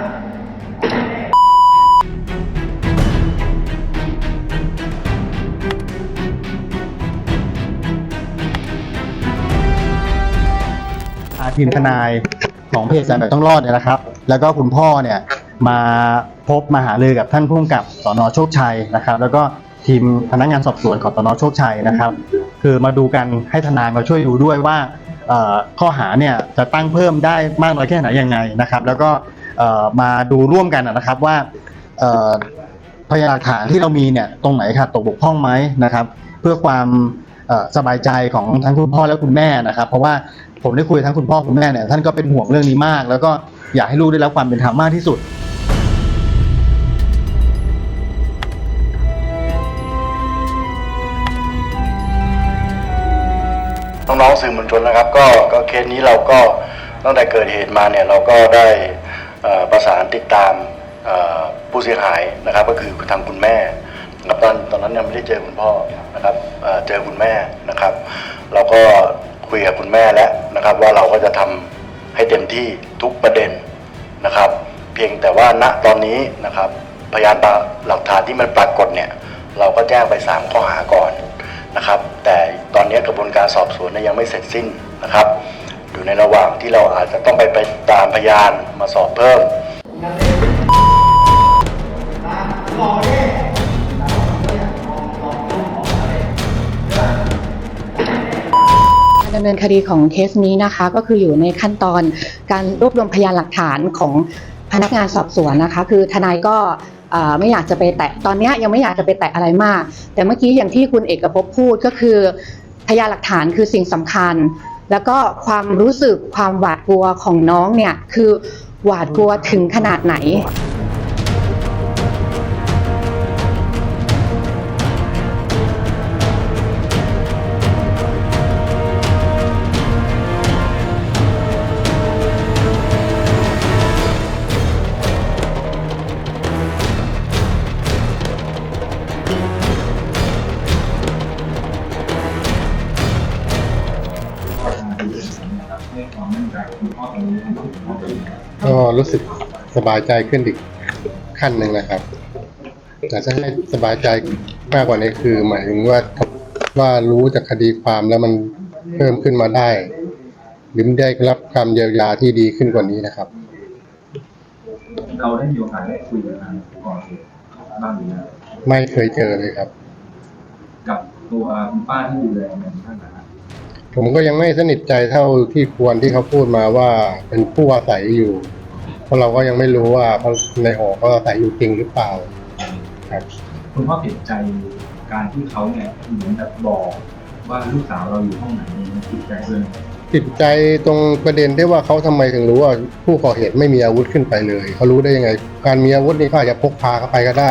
อาทีมทนายของเพจสาแบบต้องรอดเนี่ยนะครับ แล้วก็คุณพ่อเนี่ยมาพบมาหารือกับท่านผู้กำกับสนโชคชัยนะครับ แล้วก็ทีมพนักงานสอบสวนของสนโชคชัยนะครับ คือมาดูกันให้ทนายมาช่วยดูด้วยว่าข้อหาเนี่ยจะตั้งเพิ่มได้มากน้อยแค่ไหนยังไงนะครับ แล้วก็ มาดูร่วมกันนะครับว่าพยานหลักฐานที่เรามีเนี่ยตรงไหนขาดตกบกพร่องไหมนะครับ เพื่อความสบายใจของทั้งคุณพ่อและคุณแม่นะครับ เพราะว่าผมได้คุยทั้งคุณพ่อคุณแม่เนี่ยท่านก็เป็นห่วงเรื่องนี้มาก แล้วก็อยากให้ลูกได้รับความเป็นธรรมมากที่สุดน้องๆสื่อมวลชนนะครับ ก็ก็เคสนี้เราก็ ตั้งแต่เกิดเหตุมาเนี่ยเราก็ได้ประสานติดตามผู้เสียหายนะครับ ก็คือทางคุณแม่นะครับตอนตอนนั้นยังไม่ได้เจอคุณพ่อนะครับเจอคุณแม่นะครับ เราก็คุยกับคุณแม่แล้วนะครับ ว่าเราก็จะทำให้เต็มที่ทุกประเด็นนะครับ เพียงแต่ว่าณตอนนี้นะครับพยานหลักฐานที่มันปรากฏเนี่ยเราก็แจ้งไปสามข้อหาก่อนนะครับ แต่ตอนนี้กระบวนการสอบสวนยังไม่เสร็จสิ้นนะครับ อยู่ในระหว่างที่เราอาจจะต้องไปไปตามพยานมาสอบเพิ่ม การดำเนินคดีของเคสนี้นะคะก็คืออยู่ในขั้นตอนการรวบรวมพยานหลักฐานของพนักงานสอบสวนนะคะ คือทนายก็เอ่อไม่อยากจะไปแตะตอนเนี้ยยังไม่อยากจะไปแตะอะไรมาก แต่เมื่อกี้อย่างที่คุณเอกภพพูดก็คือพยานหลักฐานคือสิ่งสำคัญ แล้วก็ความรู้สึกความหวาดกลัวของน้องเนี่ยคือหวาดกลัวถึงขนาดไหน ก็รู้สึกสบายใจขึ้นอีกขั้นหนึ่งนะครับแต่จะให้สบายใจมากกว่านี้คือ หมายถึงว่าว่ารู้จากคดีความแล้วมันเพิ่มขึ้นมาได้หรือได้รับความเยียวยาที่ดีขึ้นกว่านี้นะครับ เราได้มีโอกาสได้คุยกับทางผู้ก่อเหตุบ้างหรือยังไม่เคยเจอเลยครับ กับตัวคุณป้าที่ดูแลเนี่ยท่านนะครับ ผมก็ยังไม่สนิทใจเท่าที่ควรที่เขาพูดมาว่าเป็นผู้อาศัยอยู่ เพราะเราก็ยังไม่รู้ว่าเขาในหอเขาอาศัยอยู่จริงหรือเปล่าครับคุณพ่อติดใจการที่เขาเนี่ยเหมือนแบบบอกว่าลูกสาวเราอยู่ห้องไหนเนี่ยติดใจเรื่องติดใจตรงประเด็นที่ว่าเขาทำไมถึงรู้ว่าผู้ก่อเหตุไม่มีอาวุธขึ้นไปเลยเขารู้ได้ยังไง การมีอาวุธนี่เขาอาจจะพกพาเข้าไปก็ได้